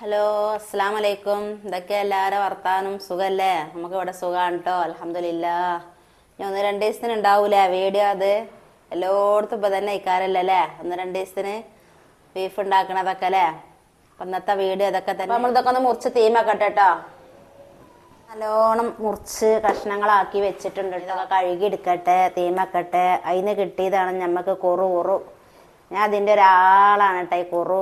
Hello അസ്സാം വലൈക്കും ഇതൊക്കെ എല്ലാവരും വർത്താനും. സുഖല്ലേ? നമുക്ക് ഇവിടെ സുഖമാണ് കേട്ടോ അലഹമില്ല ഞാൻ ഒന്ന് രണ്ട് ദിവസത്തിന് ഉണ്ടാവൂലേ? വീഡിയോ അത് എല്ലായിടത്തും ഇപ്പം തന്നെ ഇക്കാരല്ലേ അല്ലേ? ഒന്ന് രണ്ട് ദിവസത്തിന് ബീഫ് ഉണ്ടാക്കണതൊക്കെ അല്ലേ? അപ്പം ഇന്നത്തെ വീഡിയോ ഇതൊക്കെ തന്നെ. നമ്മൾ ഇതൊക്കെ ഒന്ന് മുറിച്ച് തീമാക്കട്ടെ കേട്ടോ നല്ലോണം മുറിച്ച് കഷ്ണങ്ങളാക്കി വെച്ചിട്ടുണ്ട് ഇതൊക്കെ കഴുകി എടുക്കട്ടെ തീമക്കട്ടെ. അതിന് കിട്ടിയതാണ് ഞമ്മക്ക് കുറു കുറു ഞാൻ അതിന്റെ ഒരാളാണ് കേട്ടോ ഈ കുറു.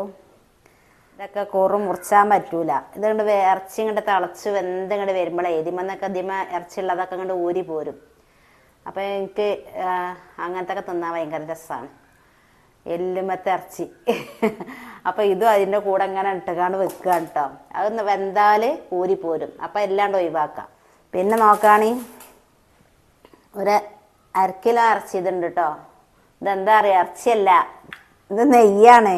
ഇതൊക്കെ കുറു മുറിച്ചാൻ പറ്റൂല. ഇതുകൊണ്ട് ഇറച്ചി ഇങ്ങോട്ട് തിളച്ച് വെന്ത് ഇങ്ങോട്ട് വരുമ്പോഴേ ഇതിമെന്നൊക്കെ ഇതിമ ഇറച്ചി ഉള്ളതൊക്കെ ഇങ്ങോട്ട് ഊരി പോരും. അപ്പം എനിക്ക് അങ്ങനത്തെ ഒക്കെ തിന്നാൻ ഭയങ്കര രസമാണ് എല്ലുമത്തെ ഇറച്ചി. അപ്പം ഇതും അതിന്റെ കൂടെ ഇങ്ങനെ ഇട്ടുകാണ്ട് വെക്കുക കേട്ടോ അതൊന്ന് വെന്താൽ ഊരി പോരും. അപ്പം എല്ലാണ്ട് ഒഴിവാക്കാം. പിന്നെ നോക്കുകയാണെങ്കിൽ ഒരു അരക്കിലോ ഇറച്ചി ഇതുണ്ട് കേട്ടോ ഇതെന്താ അറിയുക ഇറച്ചിയല്ല ഇത് നെയ്യാണ്.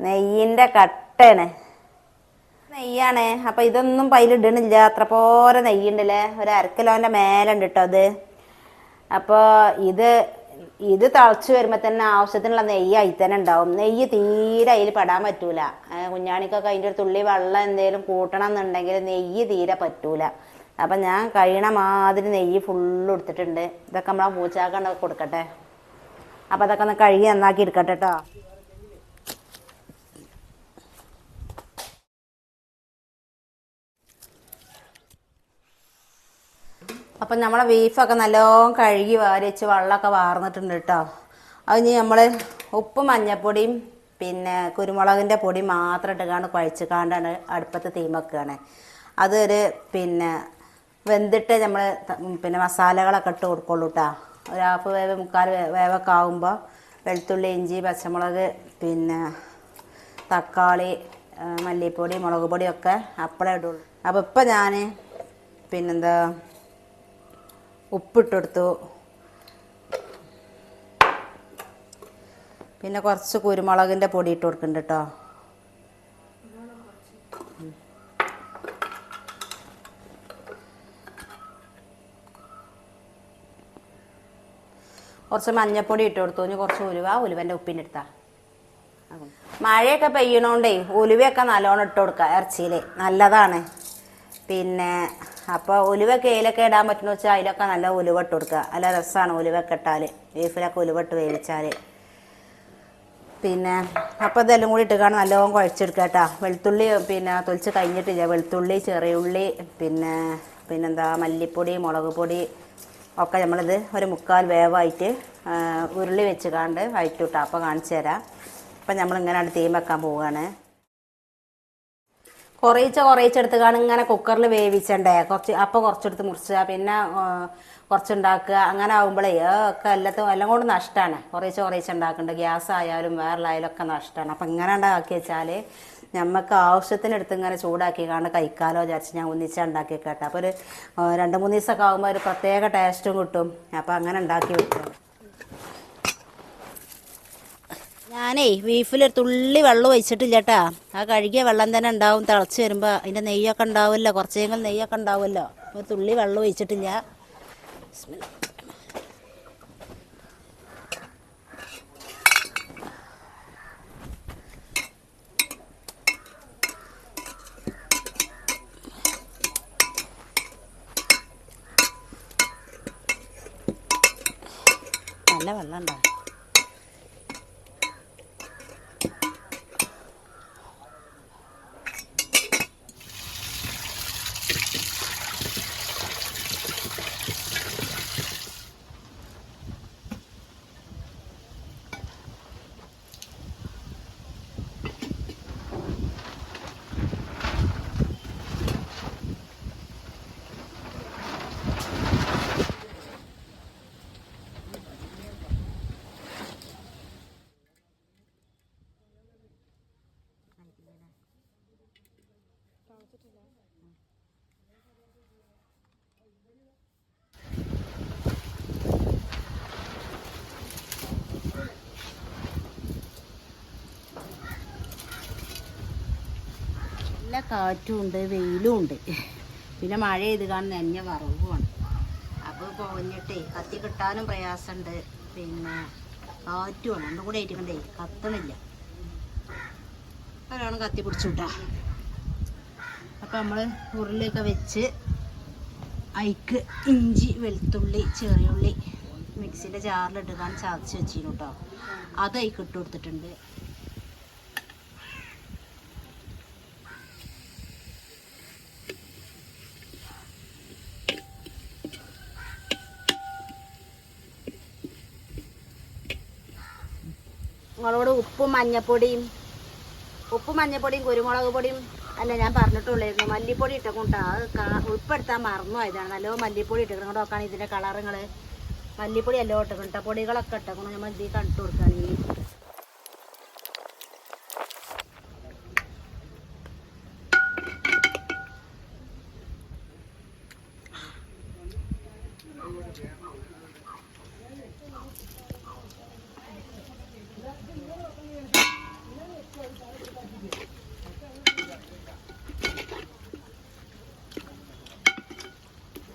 നെയ്യിന്റെ കട്ടയാണ്. നെയ്യാണ്. അപ്പം ഇതൊന്നും പൈലിടണില്ല അത്ര പോരെ നെയ്യുണ്ടല്ലേ? ഒരു അരക്കിലോന്റെ മേലുണ്ട് കേട്ടോ അത്. അപ്പോൾ ഇത് ഇത് തിളച്ച് വരുമ്പോൾ തന്നെ ആവശ്യത്തിനുള്ള നെയ്യ് അതിൽ തന്നെ ഉണ്ടാവും. നെയ്യ് തീരെ അതിൽ പെടാൻ പറ്റൂല. കുഞ്ഞാണിക്കൊക്കെ അതിന്റെ ഒരു തുള്ളി വെള്ളം എന്തെങ്കിലും കൂട്ടണം എന്നുണ്ടെങ്കിൽ നെയ്യ് തീരെ പറ്റൂല. അപ്പം ഞാൻ കഴിയണ മാതിരി നെയ്യ് ഫുള്ള് എടുത്തിട്ടുണ്ട്. ഇതൊക്കെ നമ്മളെ പൂച്ചാക്കണ്ടൊക്കെ കൊടുക്കട്ടെ. അപ്പം അതൊക്കെ ഒന്ന് കഴുകി നന്നാക്കി എടുക്കട്ടെ കേട്ടോ അപ്പം നമ്മളെ ബീഫൊക്കെ നല്ലോണം കഴുകി വാരി വെച്ച് വെള്ളമൊക്കെ വാർന്നിട്ടുണ്ട് കേട്ടോ അത് ഇനി നമ്മൾ ഉപ്പും മഞ്ഞപ്പൊടിയും പിന്നെ കുരുമുളകിന്റെ പൊടി മാത്രം ഇട്ടുകാണ്ട് കുഴച്ചിക്കാണ്ടാണ് അടുപ്പത്ത് തീമക്കുകയാണ് അതൊരു പിന്നെ വെന്തിട്ട് നമ്മൾ പിന്നെ മസാലകളൊക്കെ ഇട്ട് കൊടുക്കുള്ളൂ കേട്ടോ ഒരു ഹാഫ് വേവ് മുക്കാൽ വേവൊക്കെ ആകുമ്പോൾ വെളുത്തുള്ളി ഇഞ്ചി പച്ചമുളക് പിന്നെ തക്കാളി മല്ലിപ്പൊടി മുളക് പൊടിയൊക്കെ അപ്പളേ ഇടുള്ളൂ. അപ്പോൾ ഇപ്പം ഞാൻ പിന്നെന്താ ഉപ്പിട്ടെടുത്തു. പിന്നെ കുറച്ച് കുരുമുളകിന്റെ പൊടി ഇട്ട് കൊടുക്കുന്നുണ്ട് കേട്ടോ കുറച്ച് മഞ്ഞപ്പൊടി ഇട്ട് കൊടുത്തു. ഇനി കുറച്ച് ഉലുവ ഉലുവന്റെ ഉപ്പിന്റെ എടുത്താ മഴയൊക്കെ പെയ്യണോണ്ടേ ഉലുവയൊക്കെ നല്ലോണം ഇട്ട് കൊടുക്കുക ഇറച്ചിയിൽ നല്ലതാണ്. പിന്നെ അപ്പോൾ ഉലുവ ഏലൊക്കെ ഇടാൻ പറ്റുന്ന വെച്ചാൽ അതിലൊക്കെ നല്ല ഉലുവ ഇട്ട് കൊടുക്കുക. നല്ല രസമാണ് ഉലുവൊക്കെ ഇട്ടാൽ ബീഫിലൊക്കെ ഉലുവ ഇട്ട് വേവിച്ചാൽ പിന്നെ അപ്പോൾ ഇതെല്ലാം കൂടി ഇട്ടുകാണ് നല്ലോണം കുഴച്ചെടുക്കുക കേട്ടോ. വെളുത്തുള്ളി പിന്നെ തൊലിച്ച് കഴിഞ്ഞിട്ടില്ല. വെളുത്തുള്ളി ചെറിയുള്ളി പിന്നെ പിന്നെന്താ മല്ലിപ്പൊടി മുളക് പൊടി ഒക്കെ നമ്മളിത് ഒരു മുക്കാൽ വേവായിട്ട് ഉരുളി വെച്ച് കാണ്ട് വഴറ്റി വിട്ടാൽ അപ്പോൾ കാണിച്ചു തരാം. അപ്പം നമ്മളിങ്ങനെ തീം വെക്കാൻ പോവുകയാണ് കുറേച്ച കുറേച്ച എടുത്ത് കാണും ഇങ്ങനെ കുക്കറിൽ വേവിച്ചണ്ടേ. കുറച്ച് അപ്പോൾ കുറച്ചെടുത്ത് മുറിച്ചുക പിന്നെ കുറച്ചുണ്ടാക്കുക. അങ്ങനെ ആകുമ്പോഴേ ഒക്കെ എല്ലാത്തും എല്ലാം കൊണ്ട് നഷ്ടമാണ് കുറേച്ച കുറേച്ച് ഉണ്ടാക്കുന്നുണ്ട് ഗ്യാസ് ആയാലും വേറെല്ലായാലും ഒക്കെ നഷ്ടമാണ് അപ്പം ഇങ്ങനെ ഉണ്ടാക്കി വെച്ചാൽ നമുക്ക് ആവശ്യത്തിനെടുത്ത് ഇങ്ങനെ ചൂടാക്കി കാണാൻ കഴിക്കാലോ വിചാരിച്ച് ഞാൻ ഒന്നിച്ച് ഉണ്ടാക്കി കേട്ടോ അപ്പോൾ ഒരു രണ്ട് മൂന്ന് ദിവസമൊക്കെ ആകുമ്പോൾ ഒരു പ്രത്യേക ടേസ്റ്റും കിട്ടും. അപ്പോൾ അങ്ങനെ ഉണ്ടാക്കി വെക്കും. ഞാനേ ബീഫിലൊരു തുള്ളി വെള്ളം ഒഴിച്ചിട്ടില്ല കേട്ടാ ആ കഴുകിയ വെള്ളം തന്നെ ഉണ്ടാവും തിളച്ച് വരുമ്പോൾ അതിന്റെ നെയ്യൊക്കെ ഉണ്ടാവുമല്ലോ കുറച്ചെങ്കിലും നെയ്യൊക്കെ ഉണ്ടാവുമല്ലോ. ഒരു തുള്ളി വെള്ളം ഒഴിച്ചിട്ടില്ല. നല്ല വെള്ളം ഉണ്ടാവും നല്ല കാറ്റും ഉണ്ട് വെയിലും ഉണ്ട്. പിന്നെ മഴ ചെയ്ത് കാണുന്ന എന്നെ വറവുമാണ്. അപ്പോൾ പോഞ്ഞിട്ടേ കത്തി കിട്ടാനും പ്രയാസമുണ്ട്. പിന്നെ കാറ്റുമാണ്. രണ്ടും കൂടെ ഏറ്റിക്കണ്ടേ? കണ്ടേ കത്തണില്ല. ഒരാളും കത്തി പിടിച്ചു വിട്ടാ അപ്പം നമ്മൾ ഉരുളിയൊക്കെ വെച്ച് അയിക്ക് ഇഞ്ചി വെളുത്തുള്ളി ചെറിയുള്ളി മിക്സിന്റെ ജാറിലിട്ടുകാണ് ചതച്ച് വെച്ചിരുന്നു കേട്ടോ അത് അയിക്കിട്ട് കൊടുത്തിട്ടുണ്ട്. നിങ്ങളോട് ഉപ്പും മഞ്ഞപ്പൊടിയും ഉപ്പും മഞ്ഞപ്പൊടിയും കുരുമുളക് പൊടിയും അല്ല ഞാൻ പറഞ്ഞിട്ടുള്ളായിരുന്നു. മല്ലിപ്പൊടി ഇട്ടക്കൊണ്ടാ അത് കാ- ഉൾപ്പെടുത്താൻ മറന്നു ആയതാണ് നല്ലോ മല്ലിപ്പൊടി ഇട്ടേക്കണം. ഇങ്ങോട്ട് നോക്കുകയാണ് ഇതിന്റെ കളറുകൾ മല്ലിപ്പൊടി എല്ലോ ഇട്ടേക്കണ്ട പൊടികളൊക്കെ ഇട്ടേക്കണം. നമ്മൾ ഇതിൽ കണ്ടിട്ട് കൊടുക്കുകയാണെങ്കിൽ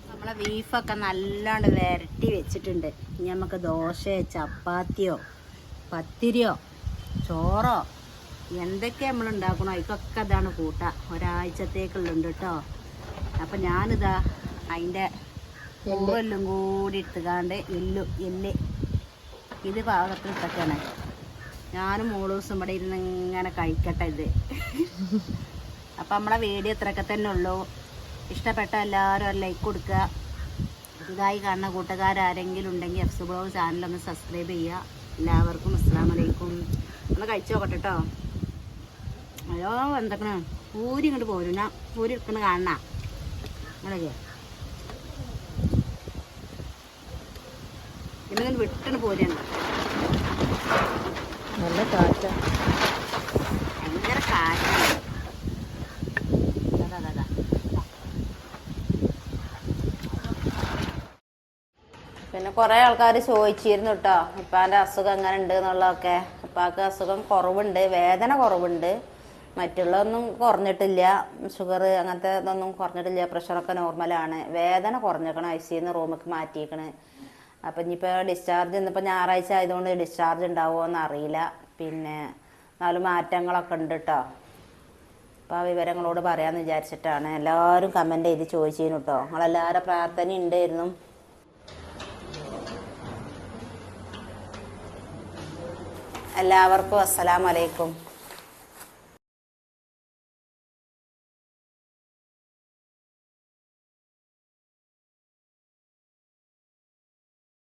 നമ്മളെ ബീഫൊക്കെ നല്ലോണം വരട്ടി വെച്ചിട്ടുണ്ട്. ഇനി നമുക്ക് ദോശയോ ചപ്പാത്തിയോ പത്തിരിയോ ചോറോ എന്തൊക്കെ നമ്മൾ ഉണ്ടാക്കണോ ഇതൊക്കെ അതാണ് കൂട്ട. ഒരാഴ്ചത്തേക്കുള്ളുണ്ട് കേട്ടോ. അപ്പം ഞാനിതാ അതിന്റെ പൂവെല്ലും കൂടി എടുത്തുകാണ്ട് എല്ലു എല്ല്. ഇത് പാകത്തിൽ ഇട്ടൊക്കെയാണ്. ഞാനും മൂന്ന് ദിവസം ഇവിടെ ഇരുന്ന് ഇങ്ങനെ കഴിക്കട്ടെ ഇത്. അപ്പം നമ്മളെ വീഡിയോ ഇത്രയൊക്കെ തന്നെ ഉള്ളൂ. ഇഷ്ടപ്പെട്ട എല്ലാവരും ലൈക്ക് കൊടുക്കുക. പുതുതായി കാണുന്ന കൂട്ടുകാരാരെങ്കിലും ഉണ്ടെങ്കിൽ എഫ് സുബ്ലോ ചാനലൊന്ന് സബ്സ്ക്രൈബ് ചെയ്യുക. എല്ലാവർക്കും അസ്സാം വലൈക്കും ഒന്ന് കഴിച്ചു നോക്കട്ടെ കേട്ടോ അയ്യോ എന്തൊക്കെയാണ്? പൂരി ഇങ്ങോട്ട് പോരും. ഞാൻ പൂരി എടുക്കണ കാണണ. നിങ്ങളൊക്കെ ഇന്നിങ്ങനെ വിട്ടണ പോരാണ്. നല്ല കാറ്റ. ഭയങ്കര കാറ്റാണ് അതാ അതാ പിന്നെ കുറേ ആൾക്കാർ ചോദിച്ചിരുന്നു കേട്ടോ ഇപ്പാന്റെ അസുഖം എങ്ങനെ ഉണ്ട് എന്നുള്ളതൊക്കെ. ഇപ്പാക്ക് അസുഖം കുറവുണ്ട് വേദന കുറവുണ്ട്. മറ്റുള്ളതൊന്നും കുറഞ്ഞിട്ടില്ല. ഷുഗർ അങ്ങനത്തെ ഇതൊന്നും കുറഞ്ഞിട്ടില്ല. പ്രഷറൊക്കെ നോർമലാണ് വേദന കുറഞ്ഞേക്കണം ഐ സിന്ന് റൂമിലേക്ക് മാറ്റിയേക്കണ് അപ്പം ഇനിയിപ്പോൾ ഡിസ്ചാർജ് ഇന്നിപ്പോൾ ഞായറാഴ്ച ആയതുകൊണ്ട് ഡിസ്ചാർജ് ഉണ്ടാവുമോ എന്ന് അറിയില്ല പിന്നെ നാല് മാറ്റങ്ങളൊക്കെ ഉണ്ട് കേട്ടോ അപ്പോൾ ആ വിവരങ്ങളോട് പറയാമെന്ന് വിചാരിച്ചിട്ടാണ് എല്ലാവരും കമന്റ് ചെയ്ത് ചോദിച്ചിരുന്നു കേട്ടോ നിങ്ങളെല്ലാവരുടെ പ്രാർത്ഥന ഉണ്ടായിരുന്നു എല്ലാവർക്കും അസ്സലാമലൈക്കും